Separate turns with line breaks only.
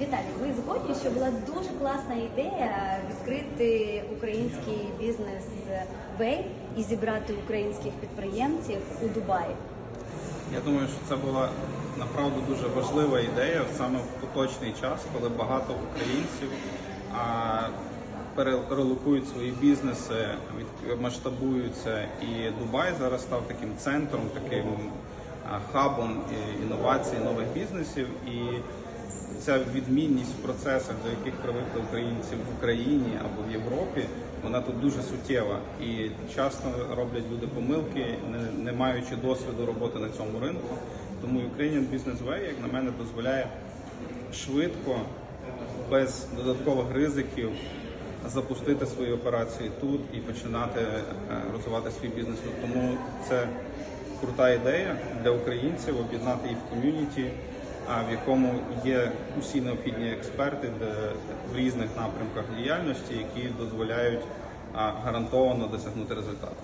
Віталій, ви згодні, що була дуже класна ідея відкрити український бізнес вей і зібрати українських підприємців у Дубаї?
Я думаю, що це була направду дуже важлива ідея саме в поточний час, коли багато українців перелокують свої бізнеси, масштабуються. І Дубай зараз став таким центром, таким хабом інновацій, нових бізнесів. І ця відмінність в процесах, до яких привикли українці в Україні або в Європі, вона тут дуже суттєва. І часто роблять люди помилки, не, не маючи досвіду роботи на цьому ринку. Тому Ukrainian Business Way, як на мене, дозволяє швидко, без додаткових ризиків, запустити свої операції тут і починати е, розвивати свій бізнес. Тому це крута ідея для українців об'єднати їх в ком'юніті, в якому є усі необхідні експерти де- в різних напрямках діяльності, які дозволяють а, гарантовано досягнути результату.